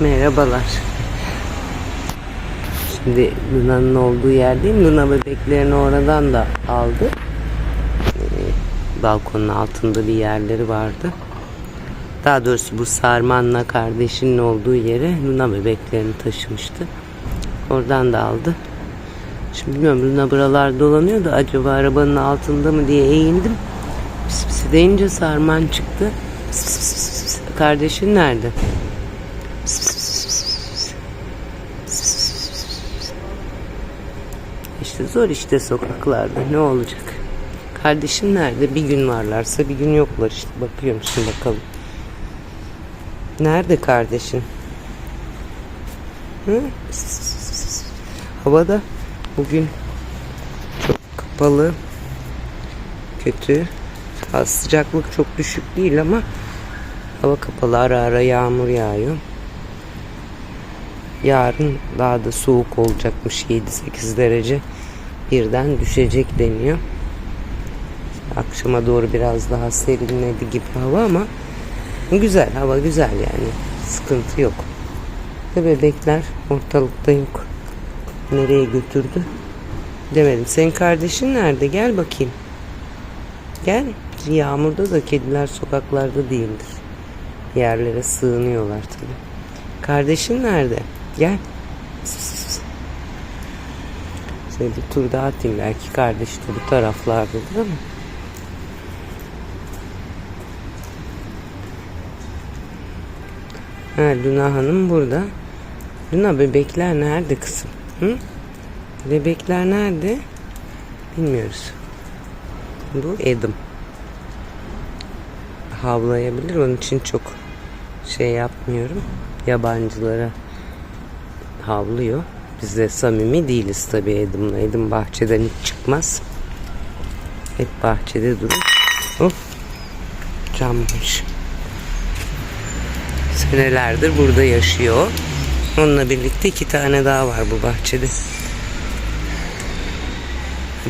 Merhabalar. Şimdi Luna'nın olduğu yerdeyim. Luna bebeklerini oradan da aldı. Ee, balkonun altında bir yerleri vardı. Daha doğrusu bu Sarman'la kardeşinin olduğu yere Luna bebeklerini taşımıştı. Oradan da aldı. Şimdi bilmiyorum Luna buralar dolanıyor da acaba arabanın altında mı diye eğildim. Pis pis deyince Sarman çıktı. Pis pis pis pis. Kardeşin nerede? Pis pis pis pis pis. Pis pis pis pis pis. İşte zor işte sokaklarda ne olacak? Kardeşin nerede? Bir gün varlarsa bir gün yoklar işte. Bakıyorum şimdi bakalım. Nerede kardeşin? Hı? Havada bugün çok kapalı. Kötü. Ha, Sıcaklık çok düşük değil ama hava kapalı ara ara yağmur yağıyor. Yarın daha da soğuk olacakmış 7-8 derece birden düşecek deniyor. Akşama doğru biraz daha serinledi gibi hava ama güzel hava güzel yani sıkıntı yok. Ve bebekler ortalıkta yok. Nereye götürdü? Demedim. Senin kardeşin nerede? Gel bakayım. Gel. Yağmurda da kediler sokaklarda değildir. Yerlere sığınıyorlar tabii. Kardeşin nerede? Gel. Şöyle bir tur daha atayım. Belki kardeş de bu taraflardadır ama. Ha, Luna Hanım burada. Luna bebekler nerede kızım? Hı? Bebekler nerede? Bilmiyoruz. Bu Adam. Havlayabilir. Onun için çok şey yapmıyorum. Yabancılara havlıyor. Biz de samimi değiliz tabii Adam'la. Adam bahçeden hiç çıkmaz. Hep bahçede durur. Of. Cammış. Senelerdir burada yaşıyor. Onunla birlikte iki tane daha var bu bahçede.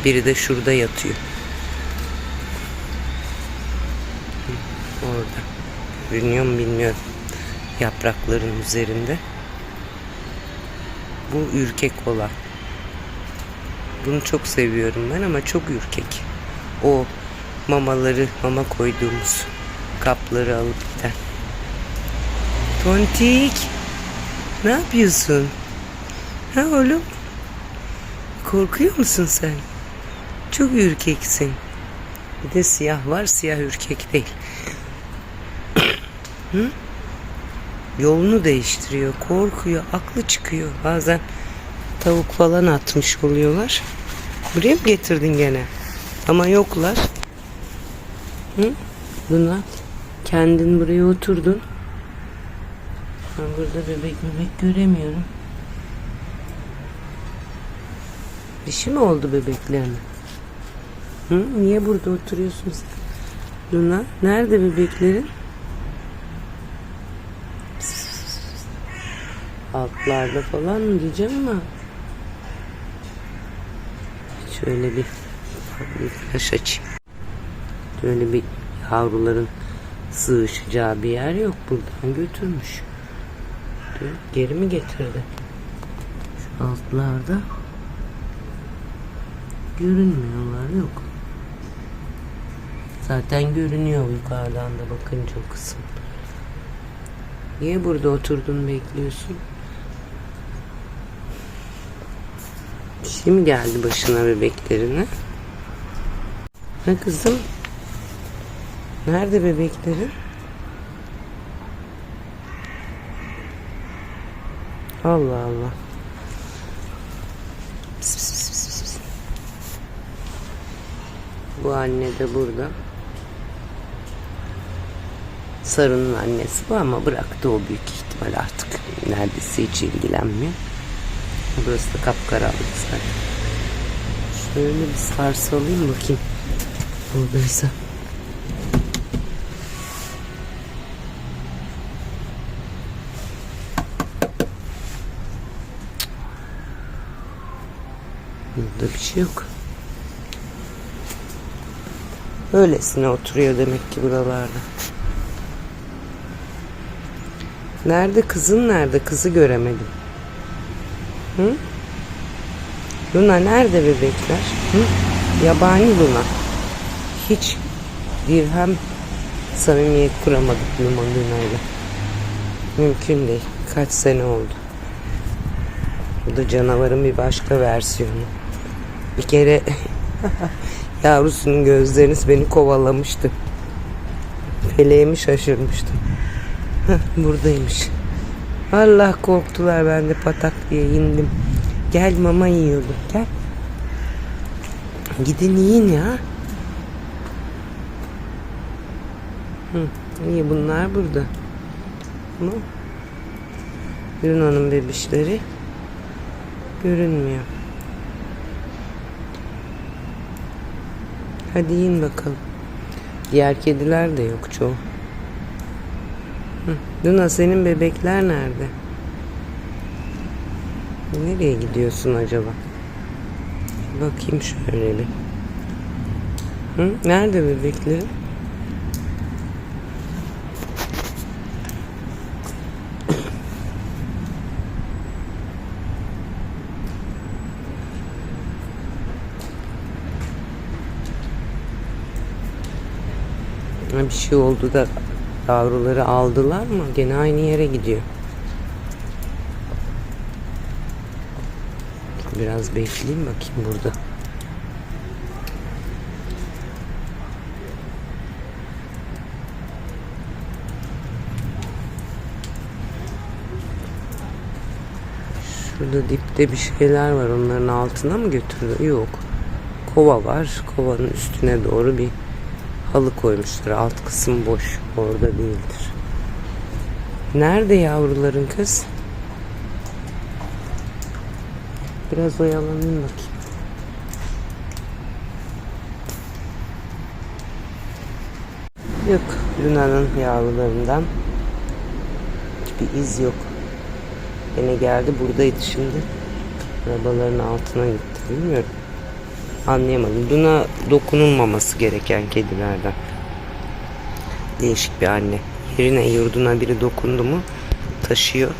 Biri de şurada yatıyor. Orada. Görünüyor mu bilmiyorum. Yaprakların üzerinde. Bu ürkek olan. Bunu çok seviyorum ben ama çok ürkek. O mamaları, mama koyduğumuz kapları alıp giden. Tontik. Ne yapıyorsun? Ha oğlum? Korkuyor musun sen? Çok ürkeksin. Bir de siyah var, siyah ürkek değil. Hı? Yolunu değiştiriyor, korkuyor, aklı çıkıyor. Bazen tavuk falan atmış oluyorlar. Buraya mı getirdin gene? Ama yoklar. Hı? Luna, kendin buraya oturdun. Ben burada bebek bebek göremiyorum. Bir şey mi oldu bebeklerine? Hı? Niye burada oturuyorsun sen? Luna, nerede bebeklerin? Altlarda falan mı diyeceğim ama şöyle bir flaş açayım. Şöyle bir yavruların sığışacağı bir yer yok. Buradan götürmüş. Geri mi getirdi? Şu altlarda görünmüyorlar yok. Zaten görünüyor yukarıdan da bakınca o kısım. Niye burada oturdun bekliyorsun? Mi geldi başına bebeklerine? Ne kızım? Nerede bebeklerin? Allah Allah. Pis, pis, pis, pis, pis. Bu anne de burada. Sarı'nın annesi bu ama bıraktı o büyük ihtimal artık. Neredeyse hiç ilgilenmiyor. Burası da kapkaranlık zaten. Şöyle bir sarsalayım bakayım. Buradaysa. Burada bir şey yok. Öylesine oturuyor demek ki buralarda. Nerede kızın nerede? Kızı göremedim. Hı? Luna nerede bebekler? Hı? Yabani Luna. Hiç dirhem samimiyet kuramadık Luna Luna'yla. Mümkün değil. Kaç sene oldu. Bu da canavarın bir başka versiyonu. Bir kere yavrusunun gözleriniz beni kovalamıştı. Feleğimi şaşırmıştım. Buradaymış. Allah korktular ben de patak diye indim. Gel mama yiyordum. Gel. Gidin yiyin ya. Hı, iyi bunlar burada. Ama Bruna'nın bebişleri görünmüyor. Hadi yiyin bakalım. Diğer kediler de yok çoğu. Hı. Luna senin bebekler nerede? Nereye gidiyorsun acaba? Bakayım şöyle bir. Hı? Nerede bebeklerin? Ha, Bir şey oldu da yavruları aldılar mı? Gene aynı yere gidiyor. Biraz bekleyeyim bakayım burada. Şurada dipte bir şeyler var. Onların altına mı götürdü? Yok. Kova var. Kovanın üstüne doğru bir halı koymuşlar. Alt kısım boş. Orada değildir. Nerede yavruların kız? Biraz oyalanayım bakayım. Yok. Luna'nın yavrularından hiçbir iz yok. Yine geldi buradaydı şimdi. Arabaların altına gitti. Bilmiyorum. Anlayamadım. Luna dokunulmaması gereken kedilerden. Değişik bir anne. Yerine yurduna biri dokundu mu taşıyor.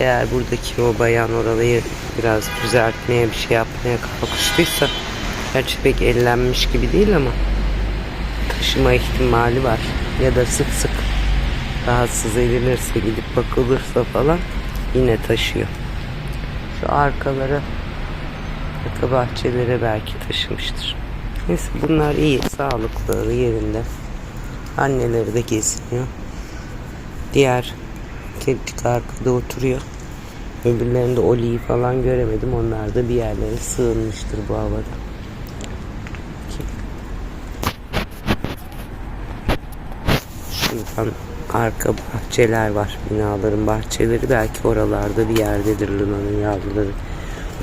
Eğer buradaki o bayan orayı biraz düzeltmeye bir şey yapmaya kalkıştıysa gerçi pek ellenmiş gibi değil ama taşıma ihtimali var. Ya da sık sık rahatsız edilirse gidip bakılırsa falan yine taşıyor. Şu arkalara arka bahçelere belki taşımıştır. Neyse bunlar iyi, sağlıklı, yerinde. Anneleri de geziniyor. Diğer kedicik arkada oturuyor. Öbürlerinde Oli'yi falan göremedim. Onlar da bir yerlere sığınmıştır bu havada. Şuradan arka bahçeler var. Binaların bahçeleri belki oralarda bir yerdedir Luna'nın yavruları.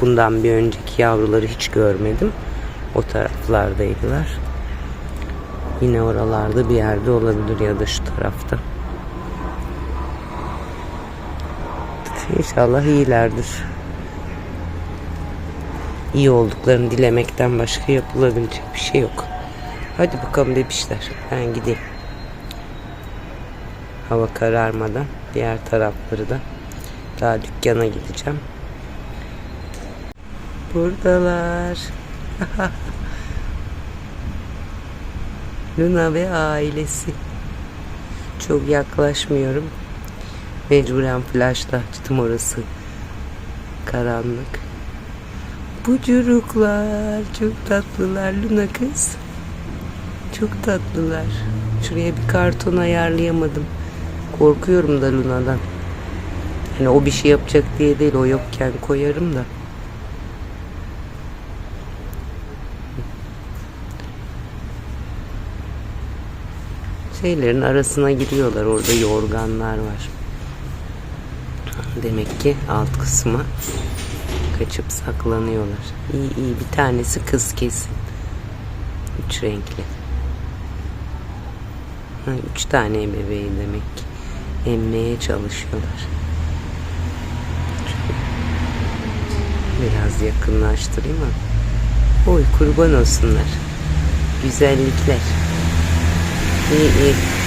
Bundan bir önceki yavruları hiç görmedim. O taraflardaydılar. Yine oralarda bir yerde olabilir ya da şu tarafta. İnşallah iyilerdir. İyi olduklarını dilemekten başka yapılabilecek bir şey yok. Hadi bakalım bebişler. Ben gideyim. Hava kararmadan diğer tarafları da daha dükkana gideceğim. Buradalar. Luna ve ailesi. Çok yaklaşmıyorum. Mecburen flashla açtım orası. Karanlık. Bucuruklar. Çok tatlılar Luna kız. Çok tatlılar. Şuraya bir karton ayarlayamadım. Korkuyorum da Luna'dan. Hani o bir şey yapacak diye değil. O yokken koyarım da. Şeylerin arasına giriyorlar. Orada yorganlar var. Demek ki alt kısma kaçıp saklanıyorlar. İyi iyi bir tanesi kız kesin. Üç renkli. Ha, üç tane bebeği demek ki. Emmeye çalışıyorlar. Biraz yakınlaştırayım mı? Oy kurban olsunlar. Güzellikler. İyi iyi.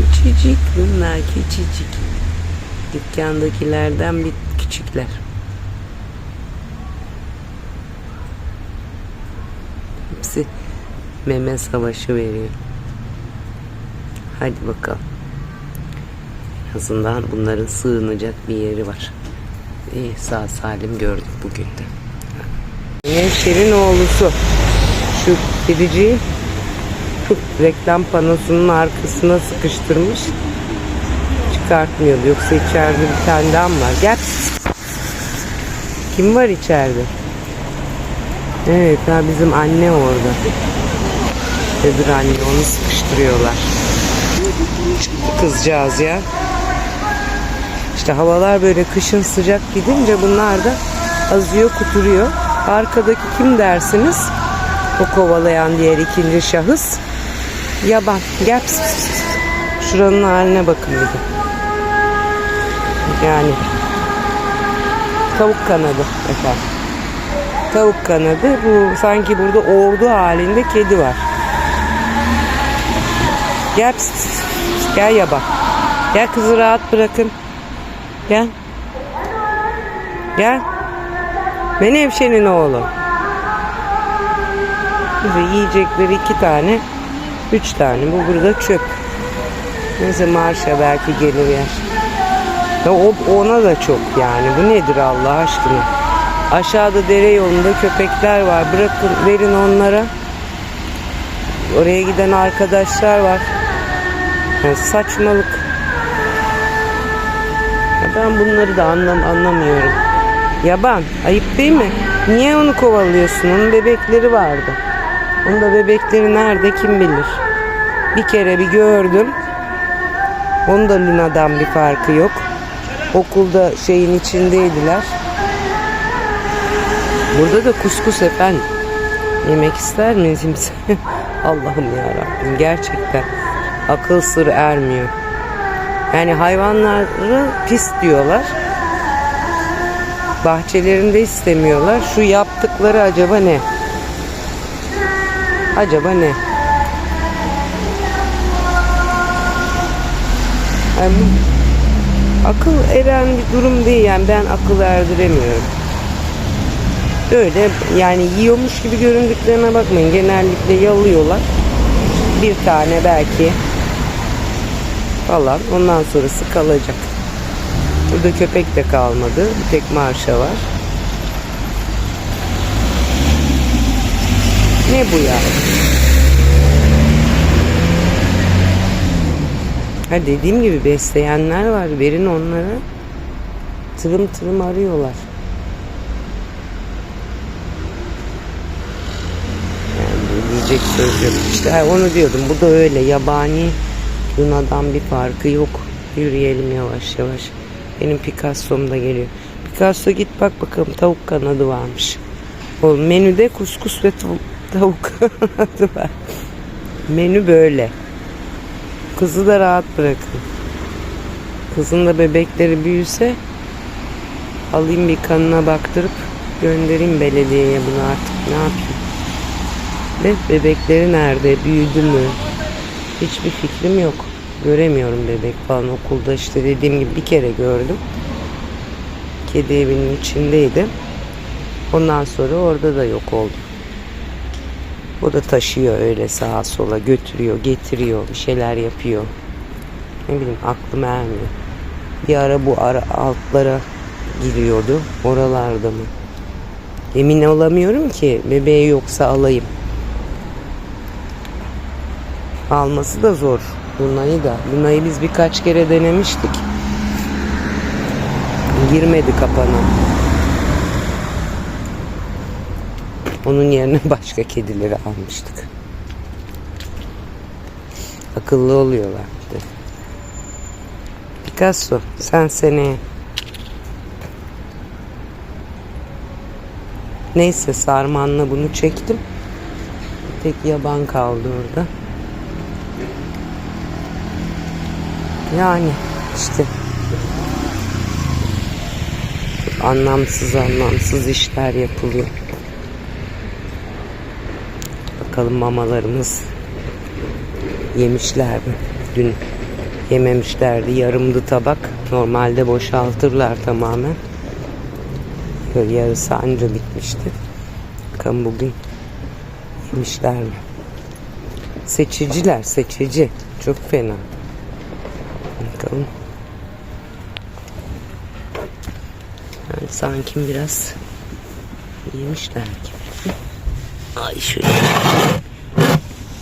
Küçücük bunlar küçücük. Dükkandakilerden bir küçükler. Hepsi meme savaşı veriyor. Hadi bakalım. En azından bunların sığınacak bir yeri var. İyi sağ salim gördük bugün de. Nevşehir'in oğlusu şu kediciyi reklam panosunun arkasına sıkıştırmış. Çıkartmıyordu. Yoksa içeride bir tane daha var? Gel. Kim var içeride? Evet ha bizim anne orada. Öbür anne onu sıkıştırıyorlar. Kızcağız ya. İşte havalar böyle kışın sıcak gidince bunlar da azıyor kuturuyor. Arkadaki kim dersiniz? O kovalayan diğer ikinci şahıs. Yaban. Gel. Şuranın haline bakın bir de. Yani tavuk kanadı efendim. Tavuk kanadı. Bu sanki burada ordu halinde kedi var. Gel. pıs pıs pıs. Gel yaban. Gel kızı rahat bırakın. Gel. Gel. Menevşe'nin oğlu. Bize yiyecekleri iki tane, üç tane. Bu burada çöp. Neyse marşa belki gelir yer. Ya o, ona da çok yani. Bu nedir Allah aşkına? Aşağıda dere yolunda köpekler var. Bırakın, verin onlara. Oraya giden arkadaşlar var. Yani saçmalık. Ya ben bunları da anlam anlamıyorum. Yaban, ayıp değil mi? Niye onu kovalıyorsun? Onun bebekleri vardı. Onun da bebekleri nerede kim bilir. Bir kere bir gördüm. Onun da Luna'dan bir farkı yok. Okulda şeyin içindeydiler. Burada da kuskus efendim. Yemek ister miyiz kimse? Allah'ım ya Rabbim gerçekten akıl sır ermiyor. Yani hayvanları pis diyorlar. Bahçelerinde istemiyorlar. Şu yaptıkları acaba ne? Acaba ne? Yani akıl eren bir durum değil yani ben akıl erdiremiyorum. Öyle yani yiyormuş gibi göründüklerine bakmayın. Genellikle yalıyorlar. Bir tane belki falan. Ondan sonrası kalacak. Burada köpek de kalmadı. Bir tek marşa var. Ne bu ya? Ha dediğim gibi besleyenler var. Verin onlara. Tırım tırım arıyorlar. Yani diyecek söz yok. İşte onu diyordum. Bu da öyle. Yabani Luna'dan bir farkı yok. Yürüyelim yavaş yavaş. Benim Picasso'm da geliyor. Picasso git bak bakalım tavuk kanadı varmış. O menüde kuskus ve tavuk. Menü böyle. Kızı da rahat bırakın. Kızın da bebekleri büyüse alayım bir kanına baktırıp göndereyim belediyeye bunu artık ne yapayım. Ve bebekleri nerede? Büyüdü mü? Hiçbir fikrim yok. Göremiyorum bebek falan okulda işte dediğim gibi bir kere gördüm. Kedi evinin içindeydi. Ondan sonra orada da yok oldu. O da taşıyor öyle sağa sola götürüyor, getiriyor, bir şeyler yapıyor. Ne bileyim aklım ermiyor. Bir ara bu ara altlara giriyordu. Oralarda mı? Emin olamıyorum ki bebeği yoksa alayım. Alması da zor. Luna'yı da. Luna'yı biz birkaç kere denemiştik. Girmedi kapana. Onun yerine başka kedileri almıştık. Akıllı oluyorlar bir de. Picasso sen seneye. Neyse sarmanla bunu çektim. Tek yaban kaldı orada. Yani işte anlamsız anlamsız işler yapılıyor. Bakalım mamalarımız yemişler mi? Dün Yememişlerdi. Yarımdı tabak. Normalde boşaltırlar tamamen. Böyle yarısı anca bitmişti. Bakalım bugün yemişler mi? Seçiciler, seçici. Çok fena. Bakalım. Yani sanki biraz yemişler gibi. Ay şöyle.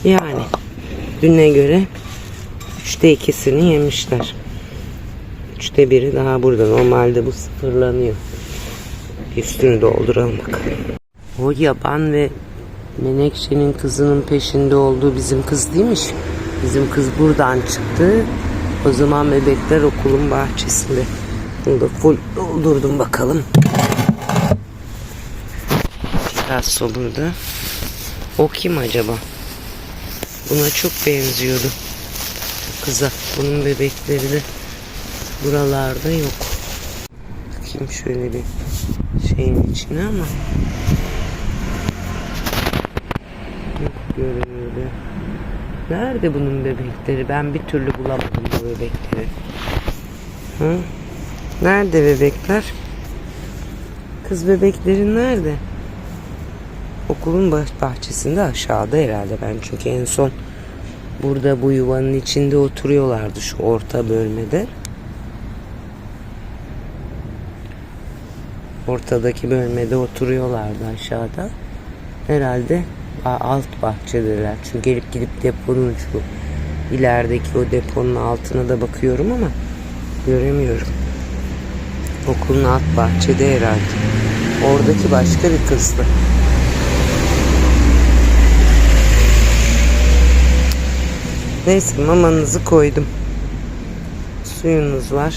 Yani düne göre üçte ikisini yemişler. Üçte biri daha burada. Normalde bu sıfırlanıyor. Üstünü dolduralım bakalım. O yaban ve Menekşe'nin kızının peşinde olduğu bizim kız değilmiş. Bizim kız buradan çıktı. O zaman bebekler okulun bahçesinde. Bunu da full doldurdum bakalım. Picasso burada. O kim acaba? Buna çok benziyordu. Kıza. Bunun bebekleri de buralarda yok. Bakayım şöyle bir şeyin içine ama yok görünüyor. Nerede bunun bebekleri? Ben bir türlü bulamadım bu bebekleri. Hı? Nerede bebekler? Kız bebeklerin nerede? Okulun bah- bahçesinde aşağıda herhalde ben çünkü en son burada bu yuvanın içinde oturuyorlardı şu orta bölmede. Ortadaki bölmede oturuyorlardı aşağıda. Herhalde alt bahçedeler. Çünkü gelip gidip deponun şu ilerideki o deponun altına da bakıyorum ama göremiyorum. Okulun alt bahçede herhalde. Oradaki başka bir kızdı. Neyse mamanızı koydum. Suyunuz var.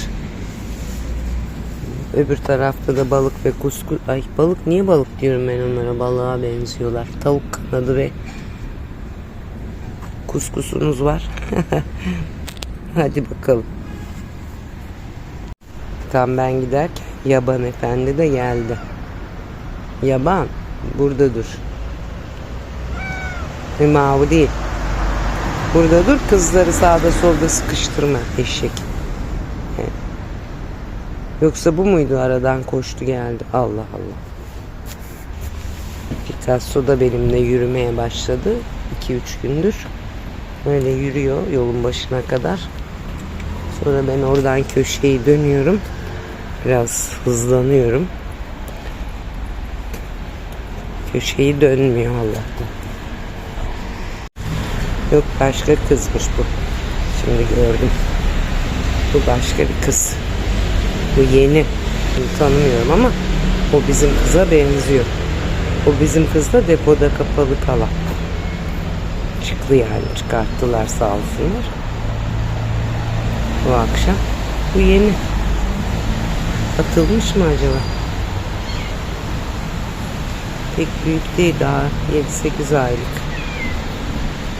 Öbür tarafta da balık ve kuskus. Ay balık niye balık diyorum ben onlara balığa benziyorlar. Tavuk kanadı ve kuskusunuz var. Hadi bakalım. Tam ben giderken yaban efendi de geldi. Yaban burada dur. Mavi değil. Burada dur kızları sağda solda sıkıştırma eşek. Yoksa bu muydu aradan koştu geldi. Allah Allah. Picasso da benimle yürümeye başladı. 2-3 gündür. Öyle yürüyor yolun başına kadar. Sonra ben oradan köşeyi dönüyorum. Biraz hızlanıyorum. Köşeyi dönmüyor Allah'tan. Yok başka kızmış bu. Şimdi gördüm. Bu başka bir kız. Bu yeni. Bunu tanımıyorum ama o bizim kıza benziyor. O bizim kız da depoda kapalı kalan. Çıktı yani çıkarttılar sağ olsunlar. Bu akşam. Bu yeni. Atılmış mı acaba? Pek büyük değil daha 7-8 aylık.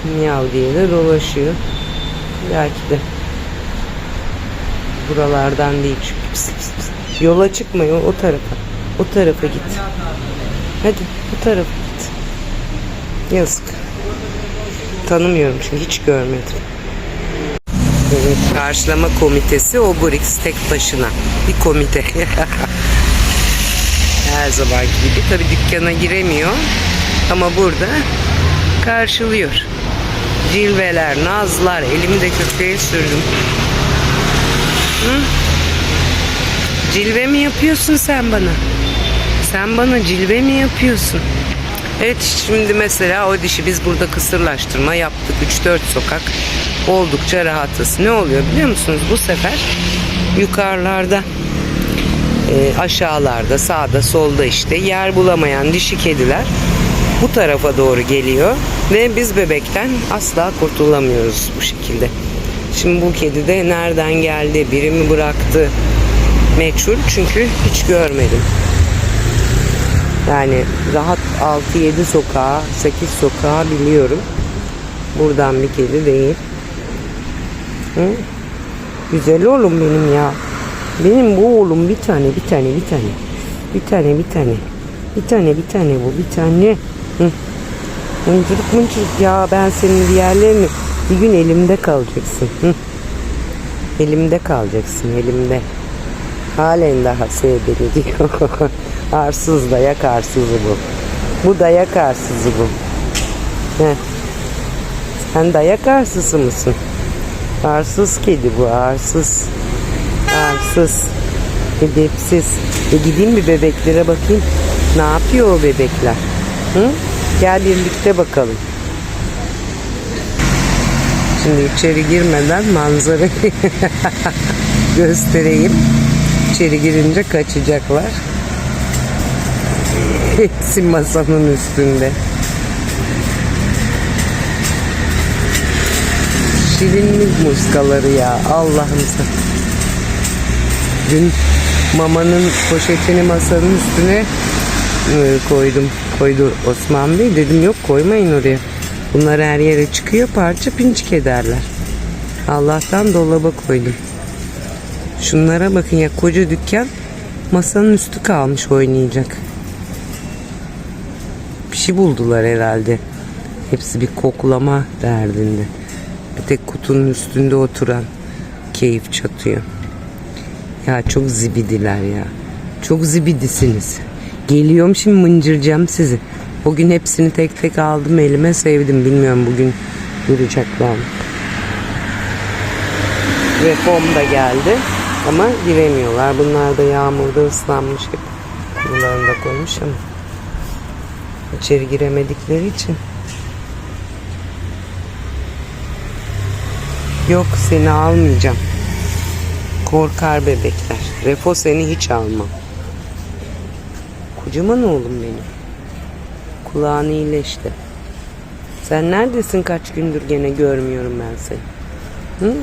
Miyav diye de dolaşıyor. Belki de buralardan değil çünkü. Pıs pıs pıs. Yola çıkma o, o tarafa. O tarafa git. Hadi bu tarafa git. Yazık. Tanımıyorum çünkü hiç görmedim. Evet, karşılama komitesi Obrix tek başına. Bir komite. Her zaman gibi. Tabi dükkana giremiyor. Ama burada karşılıyor. Cilveler, nazlar. Elimi de köpeğe sürdüm. Hı? Cilve mi yapıyorsun sen bana? Sen bana cilve mi yapıyorsun? Evet şimdi mesela o dişi biz burada kısırlaştırma yaptık. 3-4 sokak. Oldukça rahatız. Ne oluyor biliyor musunuz? Bu sefer yukarılarda e, aşağılarda sağda solda işte yer bulamayan dişi kediler bu tarafa doğru geliyor ve biz bebekten asla kurtulamıyoruz bu şekilde. Şimdi bu kedi de nereden geldi, biri mi bıraktı meçhul çünkü hiç görmedim. Yani rahat 6-7 sokağa, 8 sokağa biliyorum. Buradan bir kedi değil. Hı? Güzel oğlum benim ya. Benim bu oğlum bir tane, bir tane, bir tane. Bir tane, bir tane. Bir tane, bir tane bu, bir tane. Mıncırık mıncırık ya ben senin diğerlerini bir gün elimde kalacaksın. Elimde kalacaksın elimde. Halen daha sev beni diyor. arsız dayak arsızı bu. Bu dayak arsızı bu. Heh. Sen dayak arsızı mısın? Arsız kedi bu arsız. Arsız. Edepsiz. E gideyim bir bebeklere bakayım. Ne yapıyor o bebekler? Hı? Gel birlikte bakalım. Şimdi içeri girmeden manzarayı göstereyim. İçeri girince kaçacaklar. Hepsi masanın üstünde. Şirinlik muskaları ya Allah'ım sen. Dün mamanın poşetini masanın üstüne e, koydum. Koydu Osman Bey. Dedim yok koymayın oraya. Bunlar her yere çıkıyor parça pinçik ederler. Allah'tan dolaba koydum. Şunlara bakın ya koca dükkan masanın üstü kalmış oynayacak. Bir şey buldular herhalde. Hepsi bir koklama derdinde. Bir tek kutunun üstünde oturan keyif çatıyor. Ya çok zibidiler ya. Çok zibidisiniz. Geliyorum şimdi mıncıracağım sizi. O gün hepsini tek tek aldım elime sevdim. Bilmiyorum bugün duracaklar mı? Reform da geldi. Ama giremiyorlar. Bunlar da yağmurda ıslanmış hep. Bunlarını da koymuş ama. içeri giremedikleri için. Yok seni almayacağım. Korkar bebekler. Refo seni hiç almam. Kocaman oğlum benim. Kulağın iyileşti. Sen neredesin kaç gündür gene görmüyorum ben seni. Hı?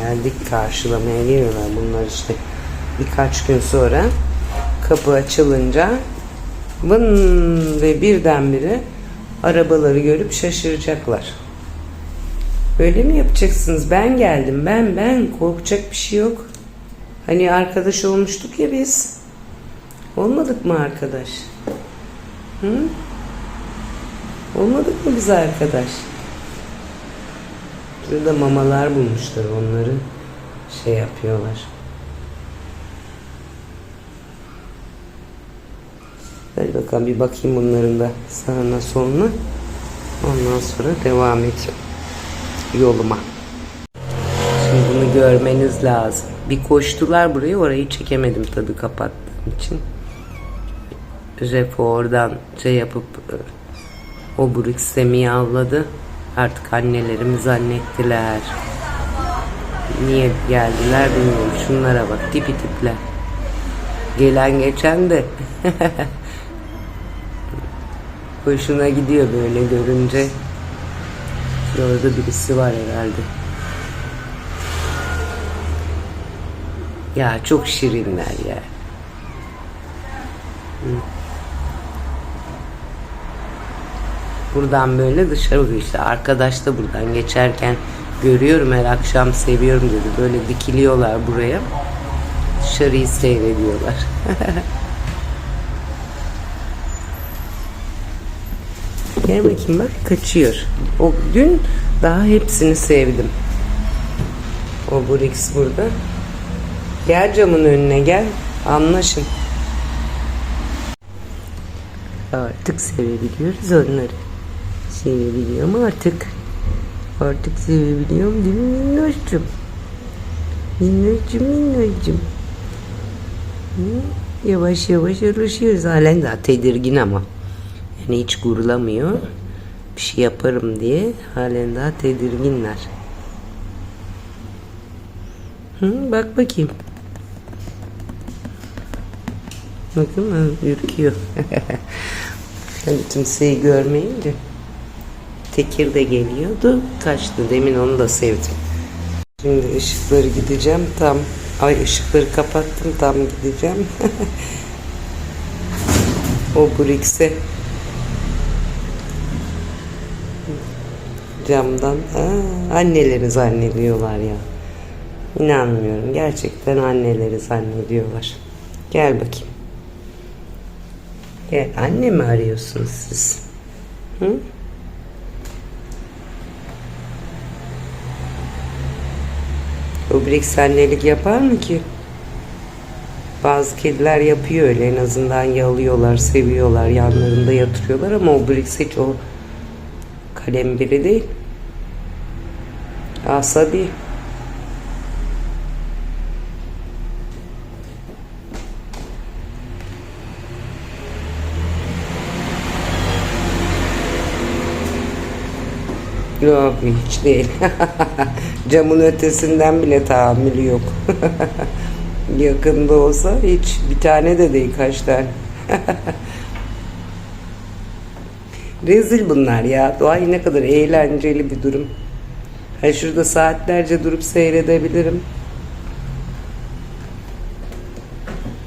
Geldik karşılamaya geliyorlar bunlar işte. Birkaç gün sonra kapı açılınca vın ve birdenbire arabaları görüp şaşıracaklar. Öyle mi yapacaksınız? Ben geldim. Ben ben. Korkacak bir şey yok. Hani arkadaş olmuştuk ya biz. Olmadık mı arkadaş? Hı? Olmadık mı biz arkadaş? Şurada mamalar bulmuşlar onları şey yapıyorlar. Hadi bakalım bir bakayım bunların da sağına soluna. Ondan sonra devam edeceğim yoluma. Görmeniz lazım. Bir koştular buraya orayı çekemedim tabii kapattığım için. Refo oradan şey yapıp e, o Brix'e miyavladı. Artık annelerimi zannettiler. Niye geldiler bilmiyorum. Şunlara bak tipi tipler. Gelen geçen de hoşuna gidiyor böyle görünce. Orada birisi var herhalde. Ya çok şirinler ya. Buradan böyle dışarı bakıyor işte. Arkadaş da buradan geçerken görüyorum her akşam seviyorum dedi. Böyle dikiliyorlar buraya. Dışarıyı seyrediyorlar. Gel bakayım bak kaçıyor. O dün daha hepsini sevdim. O Brix burada. Gel camın önüne gel. Anlaşın. Artık sevebiliyoruz onları. Sevebiliyorum artık. Artık sevebiliyorum değil mi minnoşcum? Minnoşcum minnoşcum. Yavaş yavaş alışıyoruz. Halen daha tedirgin ama. Yani hiç gurulamıyor. Bir şey yaparım diye halen daha tedirginler. Hı, bak bakayım. Bakın ha, ürküyor. hani kimseyi görmeyince. Tekir de geliyordu. Kaçtı. Demin onu da sevdim. Şimdi ışıkları gideceğim. Tam ay ışıkları kapattım. Tam gideceğim. o Brix'e camdan Aa, anneleri zannediyorlar ya. İnanmıyorum. Gerçekten anneleri zannediyorlar. Gel bakayım. Gel. Anne mi arıyorsunuz siz? Hı? O Brix annelik yapar mı ki? Bazı kediler yapıyor öyle en azından yalıyorlar, seviyorlar, yanlarında yatırıyorlar ama o Brix hiç o kalem biri değil. Asabi. Yok hiç değil. Camın ötesinden bile tahammülü yok. Yakında olsa hiç bir tane de değil kaç tane. Rezil bunlar ya. Doğayı ne kadar eğlenceli bir durum. Ha şurada saatlerce durup seyredebilirim.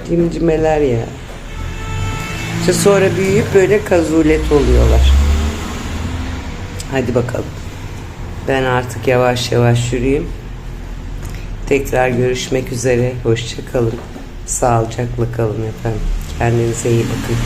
Cimcimeler ya. İşte sonra büyüyüp böyle kazulet oluyorlar. Hadi bakalım. Ben artık yavaş yavaş yürüyeyim. Tekrar görüşmek üzere. Hoşça kalın. Sağlıcakla kalın efendim. Kendinize iyi bakın.